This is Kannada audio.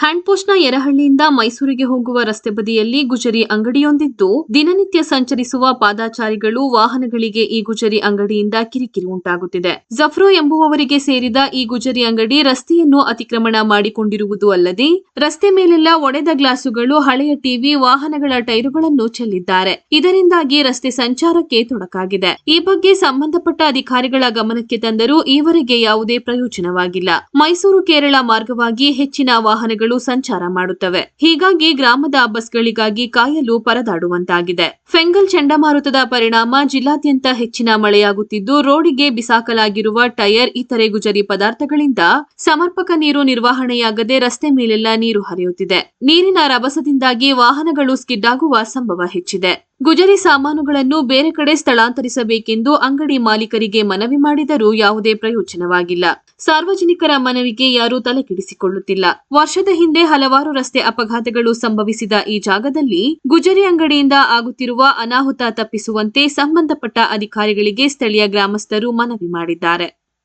ಹ್ಯಾಂಡ್ ಪೋಸ್ಟ್ನ ಯರಹಳ್ಳಿಯಿಂದ ಮೈಸೂರಿಗೆ ಹೋಗುವ ರಸ್ತೆ ಬದಿಯಲ್ಲಿ ಗುಜರಿ ಅಂಗಡಿಯೊಂದಿದ್ದು ದಿನನಿತ್ಯ ಸಂಚರಿಸುವ ಪಾದಾಚಾರಿಗಳು ವಾಹನಗಳಿಗೆ ಈ ಗುಜರಿ ಅಂಗಡಿಯಿಂದ ಕಿರಿಕಿರಿ ಉಂಟಾಗುತ್ತಿದೆ. ಜಫ್ರೋ ಎಂಬುವವರಿಗೆ ಸೇರಿದ ಈ ಗುಜರಿ ಅಂಗಡಿ ರಸ್ತೆಯನ್ನು ಅತಿಕ್ರಮಣ ಮಾಡಿಕೊಂಡಿರುವುದು ಅಲ್ಲದೆ, ರಸ್ತೆ ಮೇಲೆಲ್ಲ ಒಡೆದ ಗ್ಲಾಸುಗಳು, ಹಳೆಯ ಟಿವಿ, ವಾಹನಗಳ ಟೈರುಗಳನ್ನು ಚೆಲ್ಲಿದ್ದಾರೆ. ಇದರಿಂದಾಗಿ ರಸ್ತೆ ಸಂಚಾರಕ್ಕೆ ತೊಡಕಾಗಿದೆ. ಈ ಬಗ್ಗೆ ಸಂಬಂಧಪಟ್ಟ ಅಧಿಕಾರಿಗಳ ಗಮನಕ್ಕೆ ತಂದರೂ ಈವರೆಗೆ ಯಾವುದೇ ಪ್ರಯೋಜನವಾಗಿಲ್ಲ. ಮೈಸೂರು, ಕೇರಳ ಮಾರ್ಗವಾಗಿ ಹೆಚ್ಚಿನ ವಾಹನಗಳು ಸಂಚಾರ ಮಾಡುತ್ತವೆ. ಹೀಗಾಗಿ ಗ್ರಾಮದ ಬಸ್ಗಳಿಗಾಗಿ ಕಾಯಲು ಪರದಾಡುವಂತಾಗಿದೆ. ಫೆಂಗಲ್ ಚಂಡಮಾರುತದ ಪರಿಣಾಮ ಜಿಲ್ಲಾದ್ಯಂತ ಹೆಚ್ಚಿನ ಮಳೆಯಾಗುತ್ತಿದ್ದು, ರೋಡಿಗೆ ಬಿಸಾಕಲಾಗಿರುವ ಟೈರ್ ಇತರೆ ಗುಜರಿ ಪದಾರ್ಥಗಳಿಂದ ಸಮರ್ಪಕ ನೀರು ನಿರ್ವಹಣೆಯಾಗದೆ ರಸ್ತೆ ಮೇಲೆಲ್ಲ ನೀರು ಹರಿಯುತ್ತಿದೆ. ನೀರಿನ ರಭಸದಿಂದಾಗಿ ವಾಹನಗಳು ಸ್ಕಿಡ್ ಆಗುವ ಸಂಭವ ಹೆಚ್ಚಿದೆ. ಗುಜರಿ ಸಾಮಾನುಗಳನ್ನು ಬೇರೆ ಕಡೆ ಸ್ಥಳಾಂತರಿಸಬೇಕೆಂದು ಅಂಗಡಿ ಮಾಲೀಕರಿಗೆ ಮನವಿ ಮಾಡಿದರೂ ಯಾವುದೇ ಪ್ರಯೋಜನವಾಗಿಲ್ಲ. ಸಾರ್ವಜನಿಕರ ಮನವಿಗೆ ಯಾರೂ ತಲೆಕೆಡಿಸಿಕೊಳ್ಳುತ್ತಿಲ್ಲ. ವರ್ಷದ ಹಿಂದೆ ಹಲವಾರು ರಸ್ತೆ ಅಪಘಾತಗಳು ಸಂಭವಿಸಿದ ಈ ಜಾಗದಲ್ಲಿ ಗುಜರಿ ಅಂಗಡಿಯಿಂದ ಆಗುತ್ತಿರುವ ಅನಾಹುತ ತಪ್ಪಿಸುವಂತೆ ಸಂಬಂಧಪಟ್ಟ ಅಧಿಕಾರಿಗಳಿಗೆ ಸ್ಥಳೀಯ ಗ್ರಾಮಸ್ಥರು ಮನವಿ ಮಾಡಿದ್ದಾರೆ.